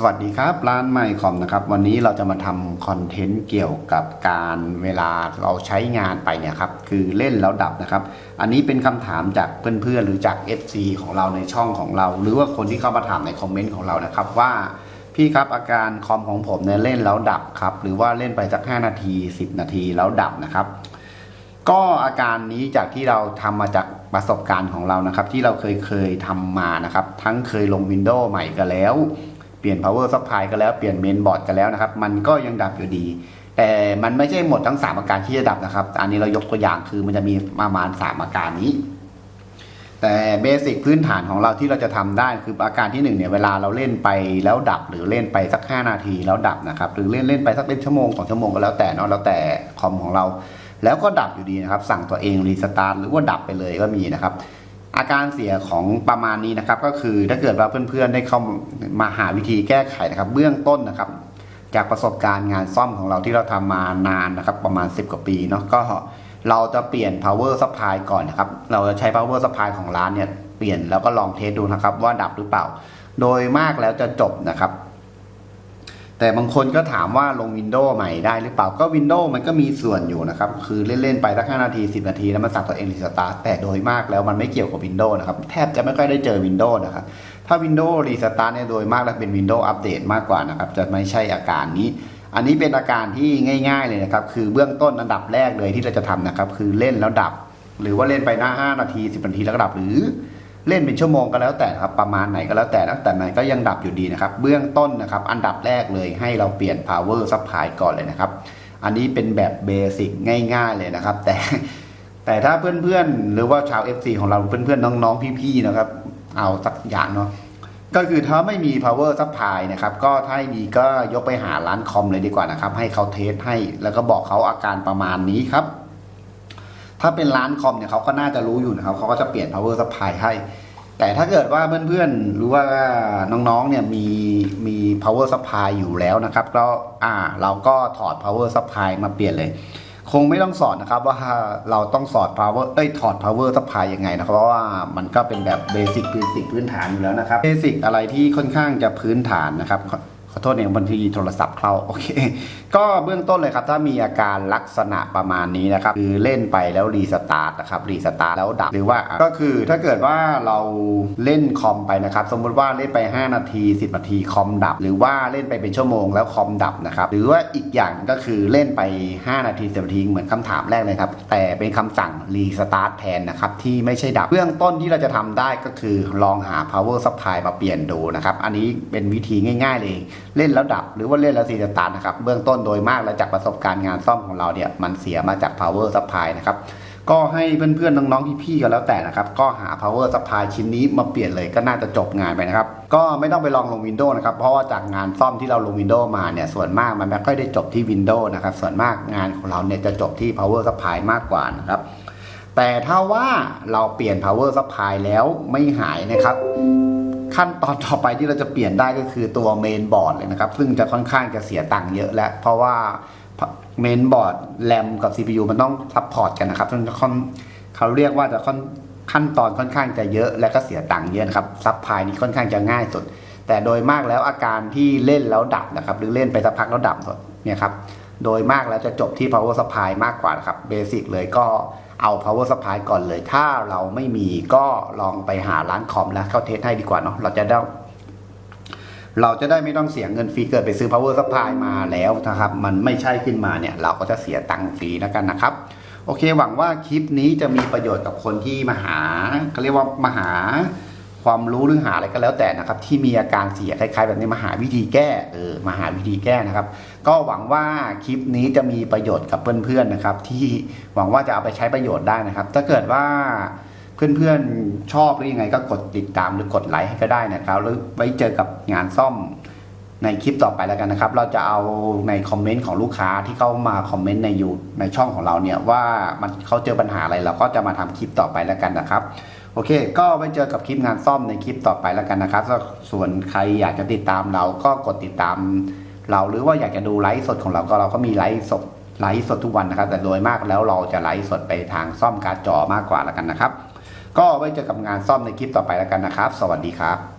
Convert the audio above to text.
สวัสดีครับ ร้านไมค์คอมนะครับ วันนี้เราจะมาทำคอนเทนต์เกี่ยวกับการเวลาเราใช้งานไปเนี่ยครับ คือเล่นแล้วดับนะครับ อันนี้เป็นคำถามจากเพื่อนๆ หรือจาก FC ของเราในช่องของเรา หรือว่าคนที่เข้ามาถามในคอมเมนต์ของเรานะครับว่าพี่ครับอาการคอมของผมเนี่ยเล่นแล้วดับครับ หรือว่าเล่นไปสัก 5 นาที 10 นาทีแล้วดับนะครับก็อาการนี้จากที่เราทำมาจากประสบการณ์ของเรานะครับ ที่เราเคยเคยทำมานะครับ ทั้งเคยลง Windows ใหม่ก็แล้ว ลี่ยน power supply ก็แล้วเปลี่ยน main board ก็แล้วนะครับ มันก็ยังดับอยู่ดี แต่มันไม่ใช่หมดทั้ง 3 อาการที่จะดับนะครับ อันนี้เรายกตัวอย่างคือมันจะมีประมาณ 3 อาการนี้ แต่เบสิกพื้นฐานของเราที่เราจะทำได้คืออาการที่หนึ่งเนี่ยเวลาเราเล่นไปแล้วดับหรือเล่นไปสัก 5 นาทีแล้วดับนะครับ หรือเล่นเล่นไปสักเป็นชั่วโมงสองชั่วโมงก็แล้วแต่เนาะแล้วแต่คอมของเรา แล้วก็ดับอยู่ดีนะครับ สั่งตัวเองรีสตาร์ทหรือว่าดับไปเลยก็มีนะครับ อาการเสียของประมาณนี้นะครับ ก็คือถ้าเกิดว่าเพื่อนๆได้เข้ามาหาวิธีแก้ไขนะครับ เบื้องต้นนะครับ จากประสบการณ์งานซ่อมของเราที่เราทำมานานนะครับ ประมาณ 10 กว่าปีเนาะก็เราจะเปลี่ยน power supply ก่อนนะครับ เราจะใช้ power supply ของร้านเนี่ยเปลี่ยนแล้วก็ลองเทสดูนะครับว่าดับหรือเปล่า โดยมากแล้วจะจบนะครับ แต่บางคนก็ถามว่าลง Windows ใหม่ได้หรือเปล่าก็ Windows มันก็มีส่วนอยู่นะครับ คือเล่น ๆ ไปสัก 5 นาที 10 นาที แล้วมันสั่งตัวเองรีสตาร์ทแต่โดยมากแล้วมันไม่เกี่ยวกับ Windows นะครับ แทบจะไม่ค่อยได้เจอ Windows นะครับ ถ้า Windows รีสตาร์ทเนี่ยโดยมากแล้วเป็น Windows อัปเดตมากกว่านะครับ จะไม่ใช่อาการนี้ อันนี้เป็นอาการที่ง่าย ๆ เลยนะครับ คือเบื้องต้นอันดับแรกเลยที่เราจะทำนะครับ คือเล่นแล้วดับ หรือว่าเล่นไปหน้า 5 นาที 10 นาทีแล้วก็ดับหรือ เล่นเป็นชั่วโมงก็แล้วแต่ครับประมาณไหนก็แล้วแต่นะแต่มันก็ยังดับอยู่ดีนะครับ เบื้องต้นนะครับ อันดับแรกเลยให้เราเปลี่ยน power supply ก่อนเลยนะครับ อันนี้เป็นแบบเบสิกง่าย ๆ เลยนะครับ แต่แต่ถ้าเพื่อนๆ หรือว่าชาว FC ของเราเพื่อนๆ น้องๆ พี่ๆนะครับ เอาสักอย่างเนาะก็คือถ้าไม่มี power supply นะครับ ก็ถ้าให้ดีก็ยกไปหาร้านคอมเลยดีกว่านะครับ ให้เขาเทสให้แล้วก็บอกเขาอาการประมาณนี้ครับ ถ้าเป็นร้านคอมเนี่ยเขาก็น่าจะรู้อยู่นะครับเขาก็จะเปลี่ยน power supply ให้ แต่ถ้าเกิดว่าเพื่อนๆ หรือว่าน้องๆ เนี่ยมีมี power supply อยู่แล้วนะครับก็อ่าเราก็ถอด power supply มาเปลี่ยนเลย คงไม่ต้องสอนนะครับว่าเราต้องสอด power เอ้ยถอด power supply ยังไงนะครับเพราะว่ามันก็เป็นแบบเบสิกพื้นสิกพื้นฐานอยู่แล้วนะครับเบสิกอะไรที่ค่อนข้างจะพื้นฐานนะครับ อขอโทษเนี่ยบางทีโทรศัพท์เข้าโอเค ก็เบื้องต้นเลยครับ ถ้ามีอาการลักษณะประมาณนี้นะครับ คือเล่นไปแล้วรีสตาร์ทนะครับรีสตาร์ทแล้วดับหรือว่าก็คือถ้าเกิดว่าเราเล่นคอมไปนะครับ สมมุติว่าเล่นไป 5 นาที 10 นาทีคอมดับ หรือว่าเล่นไปเป็นชั่วโมงแล้วคอมดับนะครับหรือว่าอีกอย่างก็คือเล่นไป 5 นาที10นาทีเหมือนคำถามแรกเลยครับ แต่เป็นคำสั่งรีสตาร์ทแทนนะครับที่ไม่ใช่ดับเบื้องต้นที่เราจะทำได้ก็คือลองหา power supply มาเปลี่ยนดูนะครับอันนี้เป็นวิธีง่าย ๆ เลยเล่นแล้วดับ หรือว่าเล่นแล้วรีสตาร์ทนะครับ เบื้องต้นโดยมากแล้วจากประสบการณ์งานซ่อมของเราเนี่ยมันเสียมาจาก power supply นะครับก็ให้เพื่อนๆน้องๆพี่ๆก็แล้วแต่นะครับ ก็หา power supply ชิ้นนี้มาเปลี่ยนเลยก็น่าจะจบงานไปนะครับ ก็ไม่ต้องไปลองลง Windows นะครับ เพราะว่าจากงานซ่อมที่เราลง Windows มาเนี่ยส่วนมากมันไม่ค่อยได้จบที่ Windows นะครับ ส่วนมากงานของเราเนี่ยจะจบที่ power supply มากกว่านะครับ แต่ถ้าว่าเราเปลี่ยน power supply แล้วไม่หายนะครับ ขั้นตอนต่อไปที่เราจะเปลี่ยนได้ก็คือตัวเมนบอร์ดเลยนะครับ ซึ่งจะค่อนข้างจะเสียตังค์เยอะแล้ว เพราะว่าเมนบอร์ดแรมกับ CPU มันต้องซัพพอร์ตกันนะครับซึ่งจะค่อนเขาเรียกว่าจะค่อนขั้นตอนค่อนข้างจะเยอะและก็เสียตังค์เยอะนะครับซัพพลายนี้ค่อนข้างจะง่ายสุด แต่โดยมากแล้วอาการที่เล่นแล้วดับนะครับ หรือเล่นไปสักพักแล้วดับเนี่ยครับ โดยมากแล้วจะจบที่ power supply มากกว่าครับเบสิกเลยก็เอา power supply ก่อนเลย ถ้าเราไม่มีก็ลองไปหาร้านคอมแล้วเข้าเทสให้ดีกว่าเนาะเราจะได้เราจะได้ไม่ต้องเสียเงินฟรีเกิดไปซื้อ power supply มาแล้วนะครับ มันไม่ใช่ขึ้นมาเนี่ย เราก็จะเสียตังค์ฟรีแล้วกันนะครับ โอเคหวังว่าคลิปนี้จะมีประโยชน์กับคนที่มาหาเขาเรียกว่ามาหา ความรู้หรือหาอะไรก็แล้วแต่นะครับ ที่มีอาการเสียคล้ายๆ แบบนี้มาหาวิธีแก้เออมาหาวิธีแก้นะครับ ก็หวังว่าคลิปนี้จะมีประโยชน์กับเพื่อนๆนะครับ ที่หวังว่าจะเอาไปใช้ประโยชน์ได้นะครับ ถ้าเกิดว่าเพื่อนๆชอบหรือยังไงก็กดติดตามหรือกดไลค์ให้ก็ได้นะครับแล้วไว้เจอกับงานซ่อม ในคลิปต่อไปแล้วกันนะครับ เราจะเอาในคอมเมนต์ของลูกค้าที่เข้ามาคอมเมนต์ในยูในช่องของเราเนี่ยว่ามันเขาเจอปัญหาอะไรเราก็จะมาทำคลิปต่อไปแล้วกันนะครับโอเค ก็ไว้เจอกับคลิปงานซ่อมในคลิปต่อไปแล้วกันนะครับ ส่วนใครอยากจะติดตามเราก็กดติดตาม เราหรือว่าอยากจะดูไลฟ์สดของเราก็เราก็มีไลฟ์สดไลฟ์สดทุกวันนะครับ แต่โดยมากแล้วเราจะไลฟ์สดไปทางซ่อมการ์ดจอมากกว่าแล้วกันนะครับ ก็ไว้เจอกับงานซ่อมในคลิปต่อไปแล้วกันนะครับ สวัสดีครับ